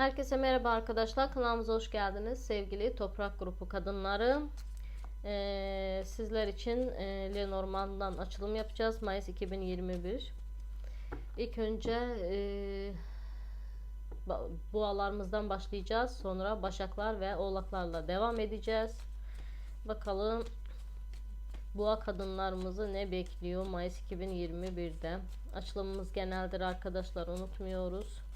Herkese merhaba arkadaşlar. Kanalımıza hoş geldiniz. Sevgili Toprak Grubu kadınları. Ee, sizler için e, Lenormand'dan açılım yapacağız. Mayıs 2021. İlk önce e, boğalarımızdan başlayacağız. Sonra başaklar ve oğlaklarla devam edeceğiz. Bakalım boğa kadınlarımızı ne bekliyor Mayıs 2021'de. Açılımımız geneldir arkadaşlar unutmuyoruz.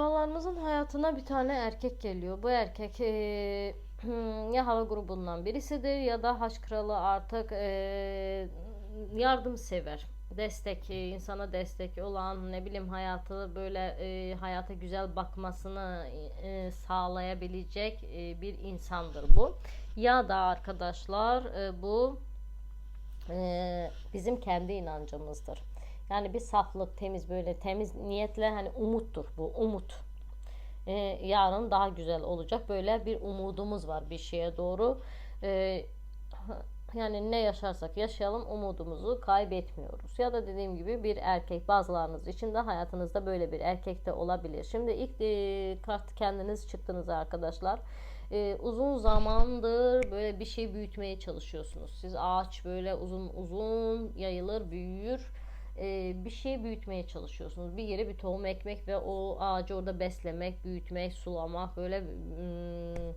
Boğalarımızın hayatına bir tane erkek geliyor. Bu erkek eee, ya hava grubundan birisidir ya da haç kralı artık eee yardımsever. Destek, insana destek olan ne bileyim hayatı böyle eee, hayata güzel bakmasını eee, sağlayabilecek eee, bir insandır bu. Ya da arkadaşlar eee, bu eee, bizim kendi inancımızdır. Yani bir saflık, temiz böyle temiz niyetle hani umuttur bu umut. Ee, yarın daha güzel olacak böyle bir umudumuz var bir şeye doğru. Ee, yani ne yaşarsak yaşayalım umudumuzu kaybetmiyoruz. Ya da dediğim gibi bir erkek bazılarınız için de hayatınızda böyle bir erkek de olabilir. Şimdi ilk e, kart kendiniz çıktınız arkadaşlar. Ee, uzun zamandır böyle bir şey büyütmeye çalışıyorsunuz. Siz ağaç böyle uzun uzun yayılır, büyür e, bir şey büyütmeye çalışıyorsunuz. Bir yere bir tohum ekmek ve o ağacı orada beslemek, büyütmek, sulamak, böyle mm,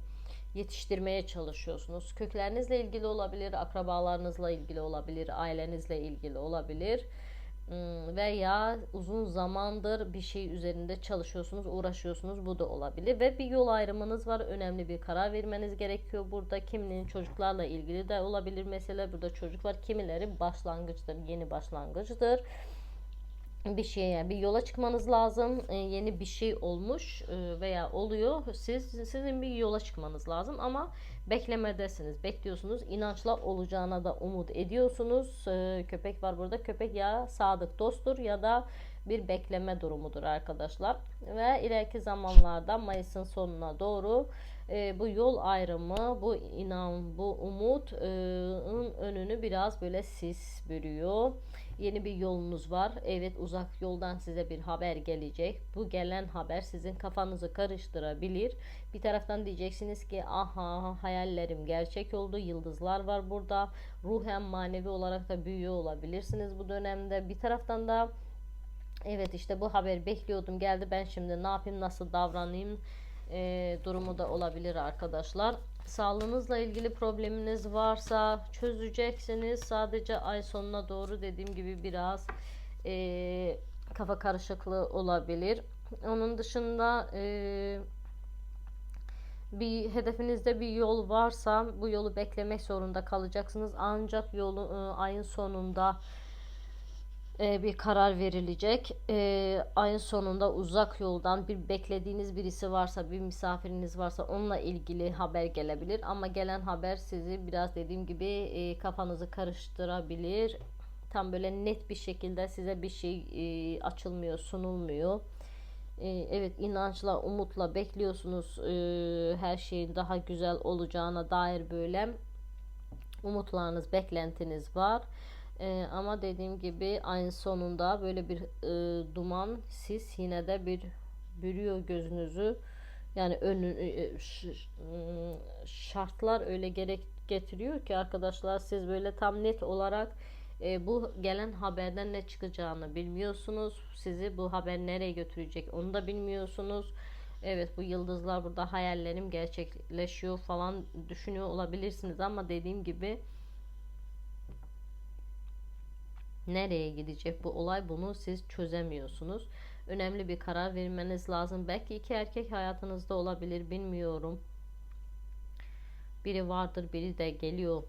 yetiştirmeye çalışıyorsunuz. Köklerinizle ilgili olabilir, akrabalarınızla ilgili olabilir, ailenizle ilgili olabilir. Hmm, Veya uzun zamandır bir şey üzerinde çalışıyorsunuz, uğraşıyorsunuz. Bu da olabilir. Ve bir yol ayrımınız var. Önemli bir karar vermeniz gerekiyor burada. Kiminin çocuklarla ilgili de olabilir. Mesela burada çocuk var. Kimileri başlangıçtır, yeni başlangıçtır bir şeye bir yola çıkmanız lazım. E, yeni bir şey olmuş e, veya oluyor. Siz sizin bir yola çıkmanız lazım ama beklemedesiniz. Bekliyorsunuz. İnançla olacağına da umut ediyorsunuz. E, köpek var burada. Köpek ya sadık dosttur ya da bir bekleme durumudur arkadaşlar. Ve ileriki zamanlarda Mayıs'ın sonuna doğru e, bu yol ayrımı, bu inan, bu umutun önünü biraz böyle sis bürüyor. Yeni bir yolunuz var. Evet uzak yoldan size bir haber gelecek. Bu gelen haber sizin kafanızı karıştırabilir. Bir taraftan diyeceksiniz ki aha hayallerim gerçek oldu. Yıldızlar var burada. Ruhen manevi olarak da büyüyor olabilirsiniz bu dönemde. Bir taraftan da evet işte bu haber bekliyordum geldi ben şimdi ne yapayım nasıl davranayım e, durumu da olabilir arkadaşlar. Sağlığınızla ilgili probleminiz varsa çözeceksiniz. Sadece ay sonuna doğru dediğim gibi biraz e, kafa karışıklığı olabilir. Onun dışında e, bir hedefinizde bir yol varsa bu yolu beklemek zorunda kalacaksınız. Ancak yolu e, ayın sonunda e, bir karar verilecek. E, ayın sonunda uzak yoldan bir beklediğiniz birisi varsa, bir misafiriniz varsa onunla ilgili haber gelebilir. Ama gelen haber sizi biraz dediğim gibi e, kafanızı karıştırabilir. Tam böyle net bir şekilde size bir şey e, açılmıyor, sunulmuyor. Evet inançla, umutla bekliyorsunuz e, her şeyin daha güzel olacağına dair böyle umutlarınız, beklentiniz var. Ee, ama dediğim gibi aynı sonunda böyle bir e, duman sis yine de bir bürüyor gözünüzü. Yani önü e, ş- ım, şartlar öyle gerek getiriyor ki arkadaşlar siz böyle tam net olarak e, bu gelen haberden ne çıkacağını bilmiyorsunuz. Sizi bu haber nereye götürecek onu da bilmiyorsunuz. Evet bu yıldızlar burada hayallerim gerçekleşiyor falan düşünüyor olabilirsiniz ama dediğim gibi Nereye gidecek bu olay bunu siz çözemiyorsunuz. Önemli bir karar vermeniz lazım. Belki iki erkek hayatınızda olabilir bilmiyorum. Biri vardır biri de geliyor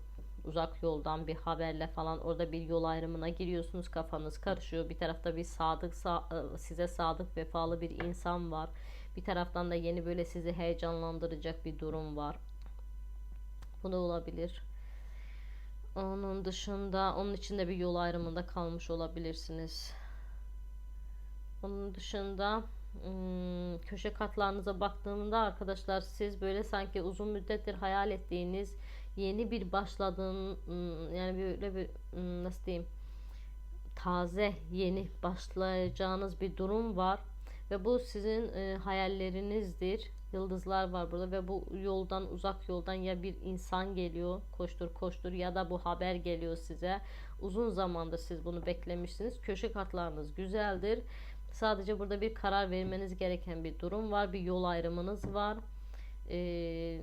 uzak yoldan bir haberle falan orada bir yol ayrımına giriyorsunuz kafanız karışıyor bir tarafta bir sadık sa- size sadık vefalı bir insan var bir taraftan da yeni böyle sizi heyecanlandıracak bir durum var bu da olabilir onun dışında onun içinde bir yol ayrımında kalmış olabilirsiniz. Onun dışında hmm, köşe katlarınıza baktığımda arkadaşlar siz böyle sanki uzun müddettir hayal ettiğiniz yeni bir başladığın hmm, yani böyle bir hmm, nasıl diyeyim taze yeni başlayacağınız bir durum var ve bu sizin e, hayallerinizdir yıldızlar var burada ve bu yoldan uzak yoldan ya bir insan geliyor koştur koştur ya da bu haber geliyor size. Uzun zamandır siz bunu beklemişsiniz. Köşe kartlarınız güzeldir. Sadece burada bir karar vermeniz gereken bir durum var bir yol ayrımınız var. Ee,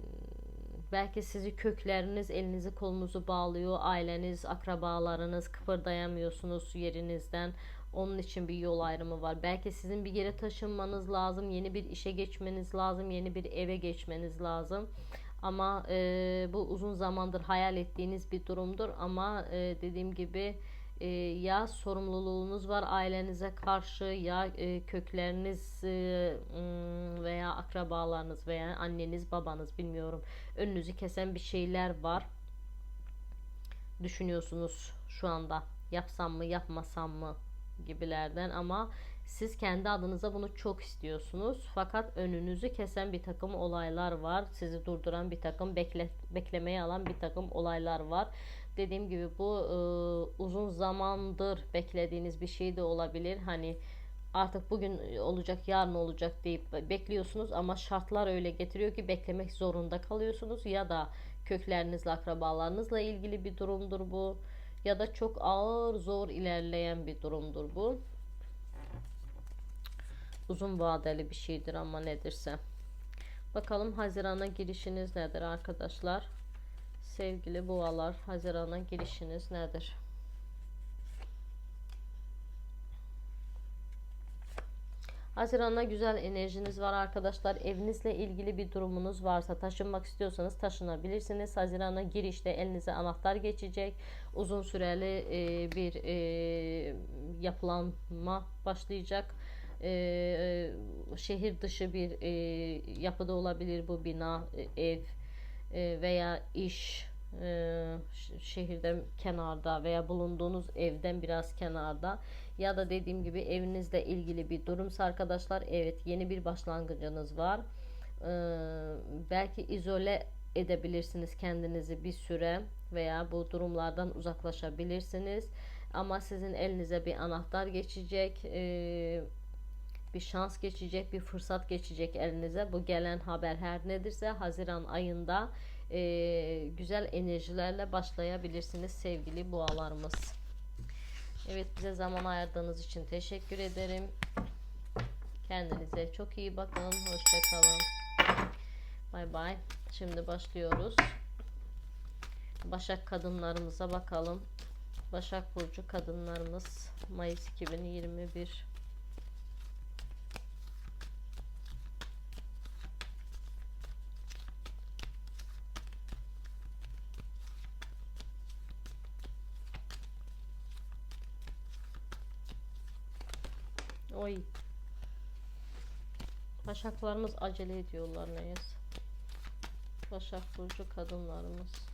belki sizi kökleriniz elinizi kolunuzu bağlıyor aileniz akrabalarınız kıpırdayamıyorsunuz yerinizden onun için bir yol ayrımı var. Belki sizin bir yere taşınmanız lazım, yeni bir işe geçmeniz lazım, yeni bir eve geçmeniz lazım. Ama e, bu uzun zamandır hayal ettiğiniz bir durumdur. Ama e, dediğim gibi e, ya sorumluluğunuz var ailenize karşı ya e, kökleriniz e, veya akrabalarınız veya anneniz babanız bilmiyorum önünüzü kesen bir şeyler var düşünüyorsunuz şu anda yapsam mı yapmasam mı gibilerden ama siz kendi adınıza bunu çok istiyorsunuz. Fakat önünüzü kesen bir takım olaylar var. Sizi durduran bir takım bekle, beklemeye alan bir takım olaylar var. Dediğim gibi bu e, uzun zamandır beklediğiniz bir şey de olabilir. Hani artık bugün olacak yarın olacak deyip bekliyorsunuz ama şartlar öyle getiriyor ki beklemek zorunda kalıyorsunuz ya da köklerinizle akrabalarınızla ilgili bir durumdur bu ya da çok ağır zor ilerleyen bir durumdur bu. Uzun vadeli bir şeydir ama nedirse. Bakalım Haziran'a girişiniz nedir arkadaşlar? Sevgili boğalar Haziran'a girişiniz nedir? Haziran'a güzel enerjiniz var arkadaşlar. Evinizle ilgili bir durumunuz varsa taşınmak istiyorsanız taşınabilirsiniz. Haziran'a girişte elinize anahtar geçecek. Uzun süreli e, bir e, yapılanma başlayacak. E, e, şehir dışı bir e, yapıda olabilir bu bina, e, ev e, veya iş e, şehirden kenarda veya bulunduğunuz evden biraz kenarda ya da dediğim gibi evinizle ilgili bir durumsa arkadaşlar evet yeni bir başlangıcınız var. Ee, belki izole edebilirsiniz kendinizi bir süre veya bu durumlardan uzaklaşabilirsiniz. Ama sizin elinize bir anahtar geçecek ee, bir şans geçecek bir fırsat geçecek elinize. Bu gelen haber her nedirse Haziran ayında e, güzel enerjilerle başlayabilirsiniz sevgili boğalarımız. Evet bize zaman ayırdığınız için teşekkür ederim. Kendinize çok iyi bakın. Hoşçakalın. Bay bay. Şimdi başlıyoruz. Başak kadınlarımıza bakalım. Başak Burcu kadınlarımız Mayıs 2021 Başaklarımız acele ediyorlar neyse. Başak Burcu kadınlarımız.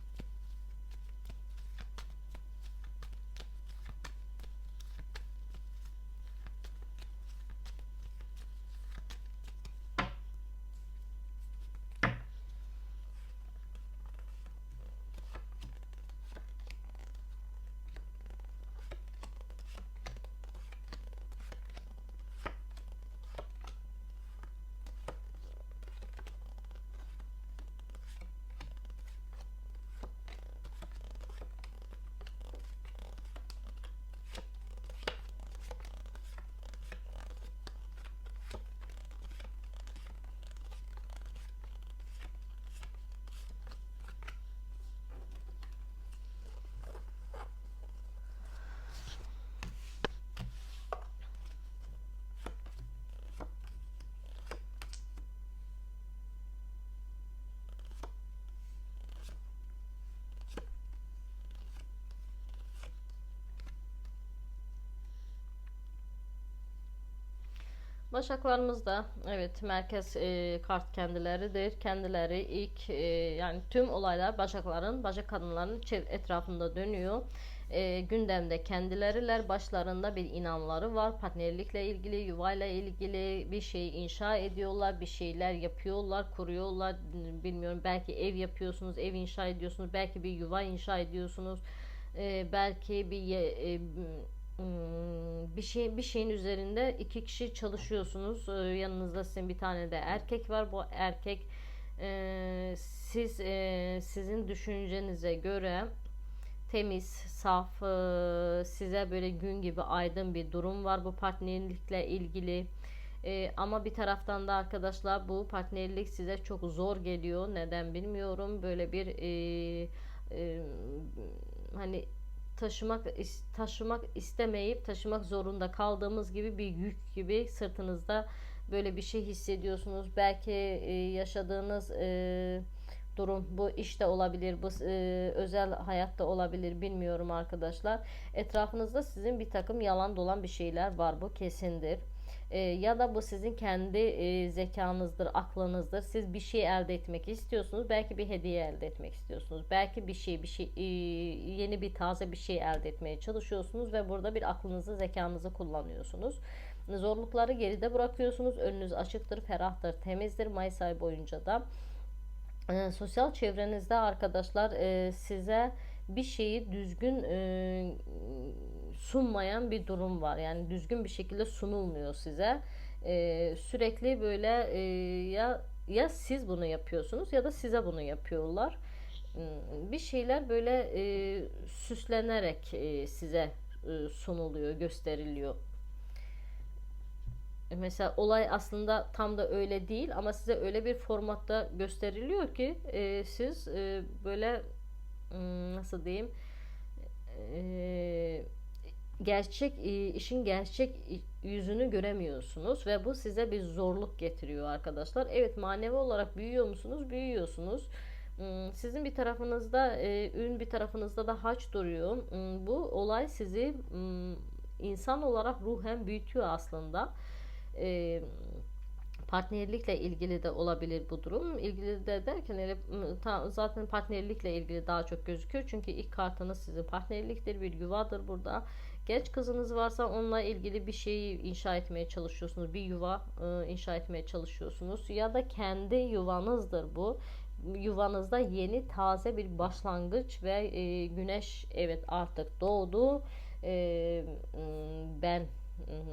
Başaklarımızda evet merkez e, kart kendileridir. Kendileri ilk e, yani tüm olaylar Başakların, Başak kadınların etrafında dönüyor. E, gündemde kendileriler başlarında bir inanları var. Partnerlikle ilgili, yuvayla ilgili bir şey inşa ediyorlar, bir şeyler yapıyorlar, kuruyorlar. Bilmiyorum belki ev yapıyorsunuz, ev inşa ediyorsunuz, belki bir yuva inşa ediyorsunuz. E, belki bir e, bir şey bir şeyin üzerinde iki kişi çalışıyorsunuz. Ee, yanınızda sizin bir tane de erkek var. Bu erkek e, siz e, sizin düşüncenize göre temiz, saf, e, size böyle gün gibi aydın bir durum var bu partnerlikle ilgili. Ama bir taraftan da arkadaşlar bu partnerlik size çok zor geliyor. Neden bilmiyorum. Böyle bir hani taşımak taşımak istemeyip taşımak zorunda kaldığımız gibi bir yük gibi sırtınızda böyle bir şey hissediyorsunuz. Belki e, yaşadığınız e, durum bu işte olabilir, bu e, özel hayatta olabilir bilmiyorum arkadaşlar. Etrafınızda sizin bir takım yalan dolan bir şeyler var bu kesindir. E, ya da bu sizin kendi e, zekanızdır, aklınızdır. Siz bir şey elde etmek istiyorsunuz. Belki bir hediye elde etmek istiyorsunuz. Belki bir şey, bir şey, e, yeni bir taze bir şey elde etmeye çalışıyorsunuz ve burada bir aklınızı, zekanızı kullanıyorsunuz. Zorlukları geride bırakıyorsunuz. Önünüz açıktır, ferahtır, temizdir. Mayıs ayı boyunca da e, sosyal çevrenizde arkadaşlar e, size bir şeyi düzgün e, sunmayan bir durum var. Yani düzgün bir şekilde sunulmuyor size. E, sürekli böyle e, ya ya siz bunu yapıyorsunuz ya da size bunu yapıyorlar. Hmm, bir şeyler böyle e, süslenerek e, size e, sunuluyor, gösteriliyor. Mesela olay aslında tam da öyle değil ama size öyle bir formatta gösteriliyor ki e, siz e, böyle nasıl diyeyim e, gerçek e, işin gerçek yüzünü göremiyorsunuz ve bu size bir zorluk getiriyor arkadaşlar. Evet manevi olarak büyüyor musunuz? Büyüyorsunuz. Hmm, sizin bir tarafınızda e, ün bir tarafınızda da haç duruyor. Hmm, bu olay sizi hmm, insan olarak ruhen büyütüyor aslında. Partnerlikle ilgili de olabilir bu durum. İlgili de derken öyle, zaten partnerlikle ilgili daha çok gözüküyor. Çünkü ilk kartınız sizin partnerliktir, bir yuvadır burada. Genç kızınız varsa onunla ilgili bir şeyi inşa etmeye çalışıyorsunuz. Bir yuva e, inşa etmeye çalışıyorsunuz. Ya da kendi yuvanızdır bu. Yuvanızda yeni taze bir başlangıç ve e, güneş evet artık doğdu. E, ben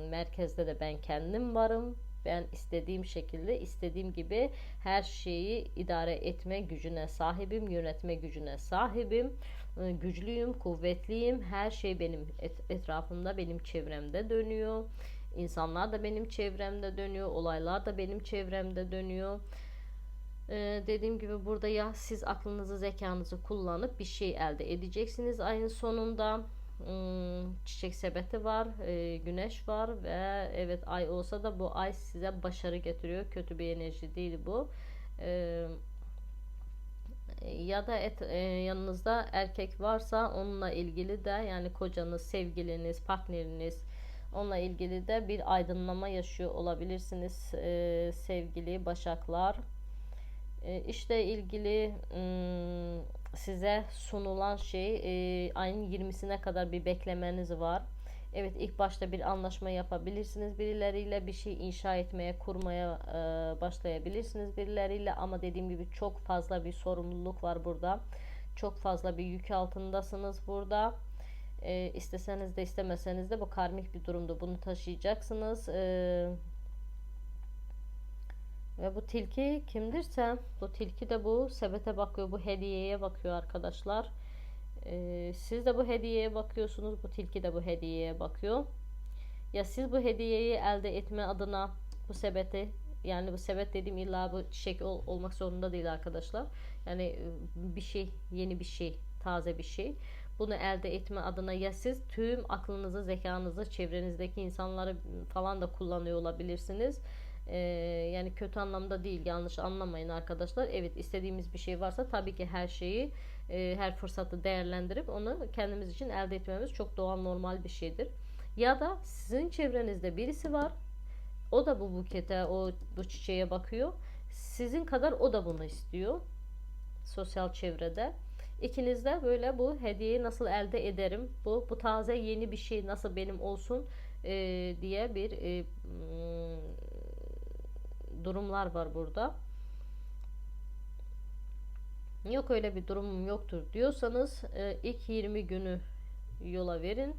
merkezde de ben kendim varım. Ben istediğim şekilde, istediğim gibi her şeyi idare etme gücüne sahibim, yönetme gücüne sahibim. Ee, güçlüyüm, kuvvetliyim. Her şey benim etrafımda, benim çevremde dönüyor. İnsanlar da benim çevremde dönüyor. Olaylar da benim çevremde dönüyor. Ee, dediğim gibi burada ya siz aklınızı, zekanızı kullanıp bir şey elde edeceksiniz ayın sonunda. Hmm, çiçek sepeti var, e, güneş var ve evet ay olsa da bu ay size başarı getiriyor. Kötü bir enerji değil bu. Ee, ya da et, e, yanınızda erkek varsa onunla ilgili de yani kocanız, sevgiliniz, partneriniz onunla ilgili de bir aydınlama yaşıyor olabilirsiniz e, sevgili başaklar. İşle ilgili ım, size sunulan şey e, ayın 20'sine kadar bir beklemeniz var. Evet ilk başta bir anlaşma yapabilirsiniz birileriyle bir şey inşa etmeye kurmaya e, başlayabilirsiniz birileriyle. Ama dediğim gibi çok fazla bir sorumluluk var burada. Çok fazla bir yük altındasınız burada. E, isteseniz de istemeseniz de bu karmik bir durumda bunu taşıyacaksınız. E, ve bu tilki kimdirse bu tilki de bu sebete bakıyor bu hediyeye bakıyor arkadaşlar ee, siz de bu hediyeye bakıyorsunuz. Bu tilki de bu hediyeye bakıyor. Ya siz bu hediyeyi elde etme adına bu sebeti yani bu sebet dediğim illa bu çiçek ol, olmak zorunda değil arkadaşlar. Yani e, bir şey, yeni bir şey, taze bir şey. Bunu elde etme adına ya siz tüm aklınızı, zekanızı, çevrenizdeki insanları falan da kullanıyor olabilirsiniz. Ee, yani kötü anlamda değil, yanlış anlamayın arkadaşlar. Evet istediğimiz bir şey varsa tabii ki her şeyi e, her fırsatı değerlendirip onu kendimiz için elde etmemiz çok doğal normal bir şeydir. Ya da sizin çevrenizde birisi var. o da bu bukete, o bu çiçeğe bakıyor. Sizin kadar o da bunu istiyor. Sosyal çevrede. İkiniz de böyle bu hediyeyi nasıl elde ederim? Bu bu taze yeni bir şey nasıl benim olsun e, diye bir e, mm, durumlar var burada. Yok öyle bir durumum yoktur diyorsanız e, ilk 20 günü yola verin.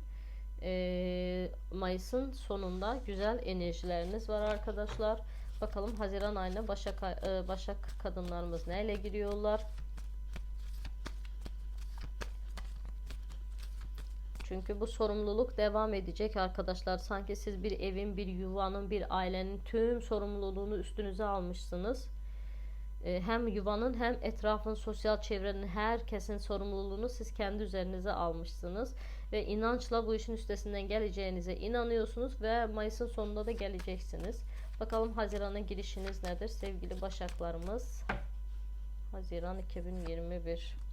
E, Mayıs'ın sonunda güzel enerjileriniz var arkadaşlar. Bakalım Haziran ayına Başak, e, Başak kadınlarımız neyle giriyorlar? Çünkü bu sorumluluk devam edecek arkadaşlar. Sanki siz bir evin, bir yuvanın, bir ailenin tüm sorumluluğunu üstünüze almışsınız. Ee, Hem yuvanın hem etrafın, sosyal çevrenin, herkesin sorumluluğunu siz kendi üzerinize almışsınız. Ve inançla bu işin üstesinden geleceğinize inanıyorsunuz ve Mayıs'ın sonunda da geleceksiniz. Bakalım Haziran'a girişiniz nedir sevgili Başaklarımız? Haziran 2021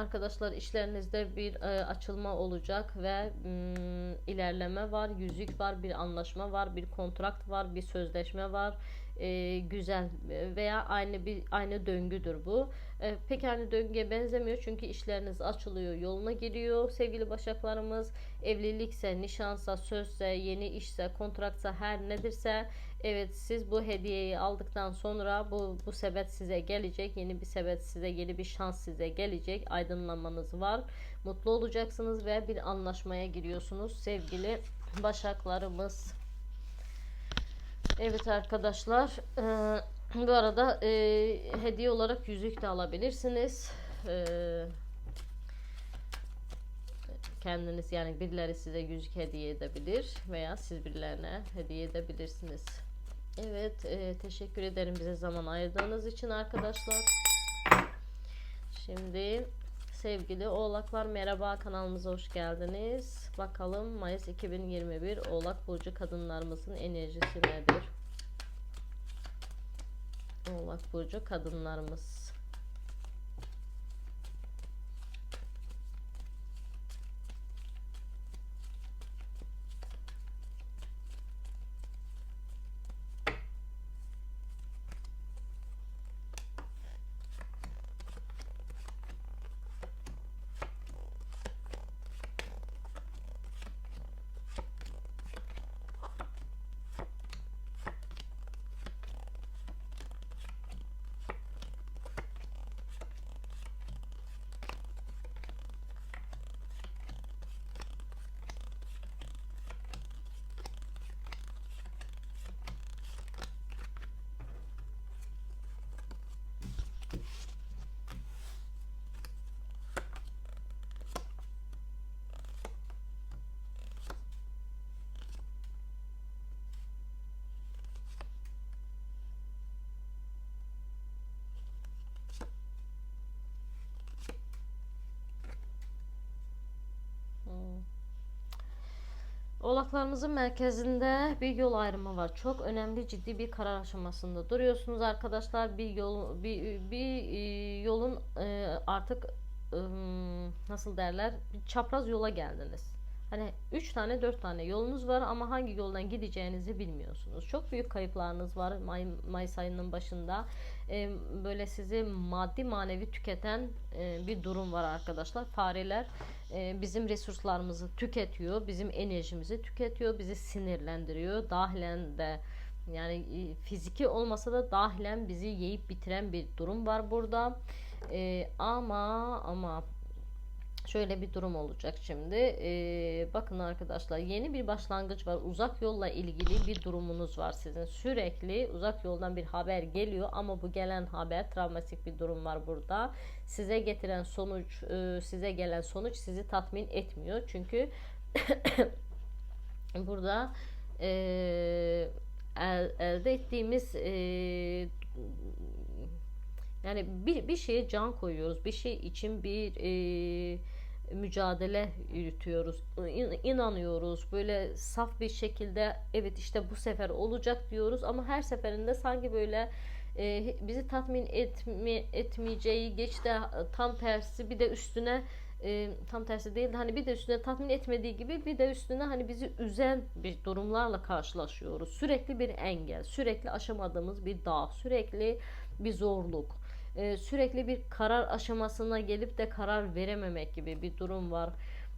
Arkadaşlar işlerinizde bir e, açılma olacak ve mm, ilerleme var, yüzük var, bir anlaşma var, bir kontrakt var, bir sözleşme var. E, güzel veya aynı bir aynı döngüdür bu. E, pek aynı döngüye benzemiyor çünkü işleriniz açılıyor, yoluna giriyor sevgili başaklarımız. Evlilikse, nişansa, sözse, yeni işse, kontraktsa her nedirse Evet siz bu hediyeyi aldıktan sonra bu bu sebep size gelecek. Yeni bir sebep size, yeni bir şans size gelecek. Aydınlanmanız var. Mutlu olacaksınız ve bir anlaşmaya giriyorsunuz sevgili başaklarımız. Evet arkadaşlar. eee, bu arada eee, hediye olarak yüzük de alabilirsiniz. Eee kendiniz yani birileri size yüzük hediye edebilir veya siz birilerine hediye edebilirsiniz. Evet, e, teşekkür ederim bize zaman ayırdığınız için arkadaşlar. Şimdi sevgili Oğlaklar merhaba kanalımıza hoş geldiniz. Bakalım Mayıs 2021 Oğlak burcu kadınlarımızın enerjisi nedir? Oğlak burcu kadınlarımız. Hmm. Oğlaklarımızın merkezinde bir yol ayrımı var. Çok önemli ciddi bir karar aşamasında duruyorsunuz arkadaşlar. Bir yol bir, bir e, yolun e, artık ım, nasıl derler? Bir çapraz yola geldiniz. Hani 3 tane 4 tane yolunuz var ama hangi yoldan gideceğinizi bilmiyorsunuz. Çok büyük kayıplarınız var May, Mayıs ayının başında. E, böyle sizi maddi manevi tüketen e, bir durum var arkadaşlar. Fareler e, bizim resurslarımızı tüketiyor, bizim enerjimizi tüketiyor, bizi sinirlendiriyor. Dahilen de yani e, fiziki olmasa da dahilen bizi yiyip bitiren bir durum var burada. E, ama ama şöyle bir durum olacak şimdi. E, bakın arkadaşlar yeni bir başlangıç var. Uzak yolla ilgili bir durumunuz var sizin. Sürekli uzak yoldan bir haber geliyor ama bu gelen haber travmatik bir durum var burada. Size getiren sonuç, e, size gelen sonuç sizi tatmin etmiyor. Çünkü burada e, el, elde ettiğimiz e, yani bir, bir şeye can koyuyoruz. Bir şey için bir e, mücadele yürütüyoruz. İn- inanıyoruz. Böyle saf bir şekilde evet işte bu sefer olacak diyoruz ama her seferinde sanki böyle e, bizi tatmin etme, etmeyeceği geç de tam tersi bir de üstüne e, tam tersi değil de hani bir de üstüne tatmin etmediği gibi bir de üstüne hani bizi üzen bir durumlarla karşılaşıyoruz. Sürekli bir engel, sürekli aşamadığımız bir dağ, sürekli bir zorluk, e, sürekli bir karar aşamasına gelip de karar verememek gibi bir durum var.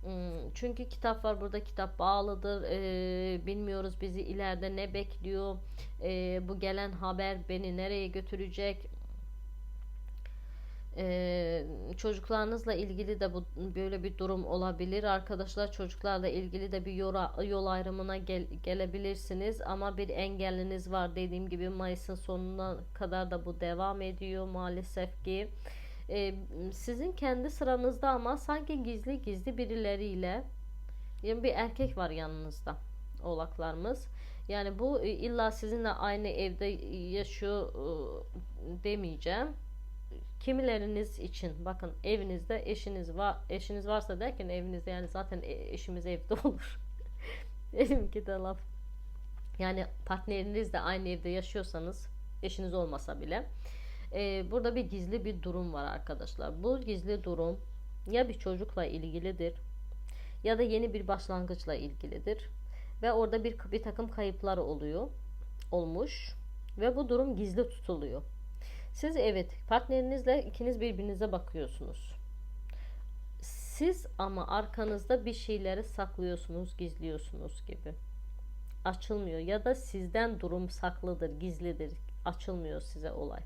Hmm, Çünkü kitap var burada kitap bağlıdır. E, bilmiyoruz bizi ileride ne bekliyor. E, bu gelen haber beni nereye götürecek ee, çocuklarınızla ilgili de bu böyle bir durum olabilir. Arkadaşlar çocuklarla ilgili de bir yola, yol ayrımına gel, gelebilirsiniz ama bir engelliniz var. Dediğim gibi Mayıs'ın sonuna kadar da bu devam ediyor maalesef ki. Ee, sizin kendi sıranızda ama sanki gizli gizli birileriyle yani bir erkek var yanınızda oğlaklarımız. Yani bu illa sizinle aynı evde yaşıyor e, demeyeceğim kimileriniz için bakın evinizde eşiniz var eşiniz varsa derken evinizde yani zaten e- eşimiz evde olur. Elimki de laf. Yani partnerinizle aynı evde yaşıyorsanız eşiniz olmasa bile e, burada bir gizli bir durum var arkadaşlar. Bu gizli durum ya bir çocukla ilgilidir ya da yeni bir başlangıçla ilgilidir ve orada bir bir takım kayıplar oluyor olmuş ve bu durum gizli tutuluyor. Siz evet partnerinizle ikiniz birbirinize bakıyorsunuz. Siz ama arkanızda bir şeyleri saklıyorsunuz, gizliyorsunuz gibi. Açılmıyor ya da sizden durum saklıdır, gizlidir. Açılmıyor size olay.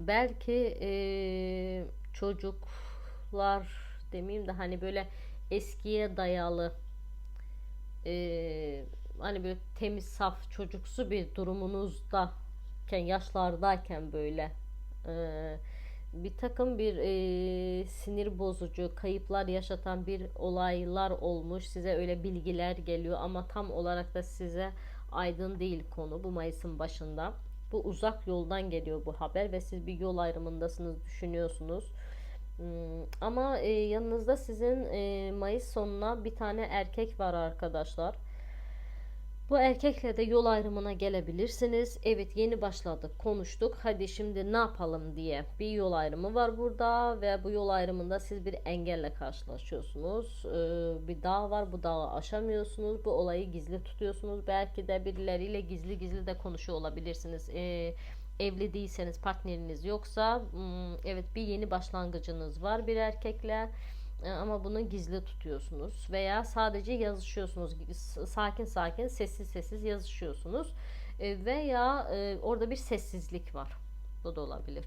Belki eee, çocuklar demeyeyim de hani böyle eskiye dayalı eee, hani böyle temiz saf çocuksu bir durumunuzda yaşlardayken böyle e, bir takım bir e, sinir bozucu kayıplar yaşatan bir olaylar olmuş. Size öyle bilgiler geliyor ama tam olarak da size aydın değil konu bu Mayıs'ın başında. Bu uzak yoldan geliyor bu haber ve siz bir yol ayrımındasınız düşünüyorsunuz. Hmm, ama e, yanınızda sizin e, Mayıs sonuna bir tane erkek var arkadaşlar bu erkekle de yol ayrımına gelebilirsiniz. Evet yeni başladık, konuştuk. Hadi şimdi ne yapalım diye bir yol ayrımı var burada ve bu yol ayrımında siz bir engelle karşılaşıyorsunuz. Ee, bir dağ var, bu dağı aşamıyorsunuz. Bu olayı gizli tutuyorsunuz. Belki de birileriyle gizli gizli de konuşuyor olabilirsiniz. Ee, evli değilseniz partneriniz yoksa hmm, evet bir yeni başlangıcınız var bir erkekle ama bunu gizli tutuyorsunuz veya sadece yazışıyorsunuz. Sakin sakin sessiz sessiz yazışıyorsunuz. E, veya e, orada bir sessizlik var. Bu da olabilir.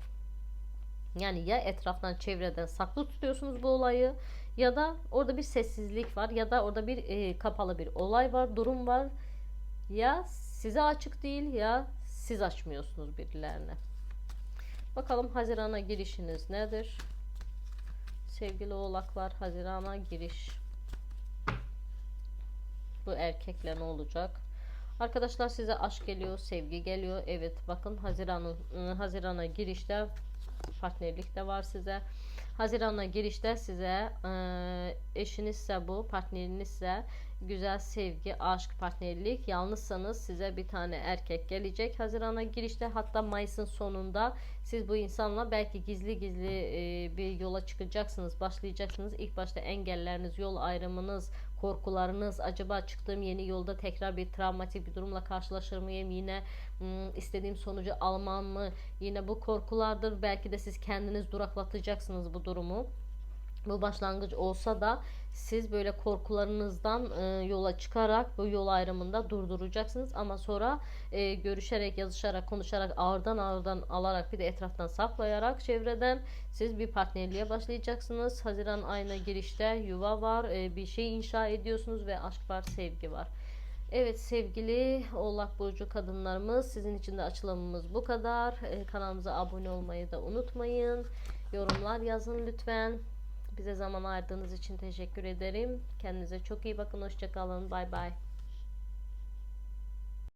Yani ya etraftan çevreden saklı tutuyorsunuz bu olayı ya da orada bir sessizlik var ya da orada bir e, kapalı bir olay var durum var. Ya size açık değil ya siz açmıyorsunuz birilerine. Bakalım Haziran'a girişiniz nedir sevgili oğlaklar Haziran'a giriş. Bu erkekle ne olacak? Arkadaşlar size aşk geliyor, sevgi geliyor. Evet bakın Haziran'ın ıı, Haziran'a girişte partnerlik de var size. Haziran'a girişte size e, eşinizse bu, partnerinizse güzel sevgi, aşk, partnerlik. Yalnızsanız size bir tane erkek gelecek. Haziran'a girişte hatta Mayıs'ın sonunda siz bu insanla belki gizli gizli e, bir yola çıkacaksınız, başlayacaksınız. İlk başta engelleriniz, yol ayrımınız, korkularınız, acaba çıktığım yeni yolda tekrar bir travmatik bir durumla karşılaşır mıyım? Yine ım, istediğim sonucu almam mı? Yine bu korkulardır. Belki de siz kendiniz duraklatacaksınız bu durumu bu başlangıç olsa da siz böyle korkularınızdan e, yola çıkarak bu yol ayrımında durduracaksınız ama sonra e, görüşerek, yazışarak, konuşarak, ağırdan ağırdan alarak bir de etraftan saklayarak çevreden siz bir partnerliğe başlayacaksınız. Haziran ayına girişte yuva var, e, bir şey inşa ediyorsunuz ve aşk var, sevgi var. Evet sevgili Oğlak Burcu kadınlarımız sizin için de açılımımız bu kadar. E, kanalımıza abone olmayı da unutmayın. Yorumlar yazın lütfen. Bize zaman ayırdığınız için teşekkür ederim. Kendinize çok iyi bakın. Hoşçakalın. Bay bay.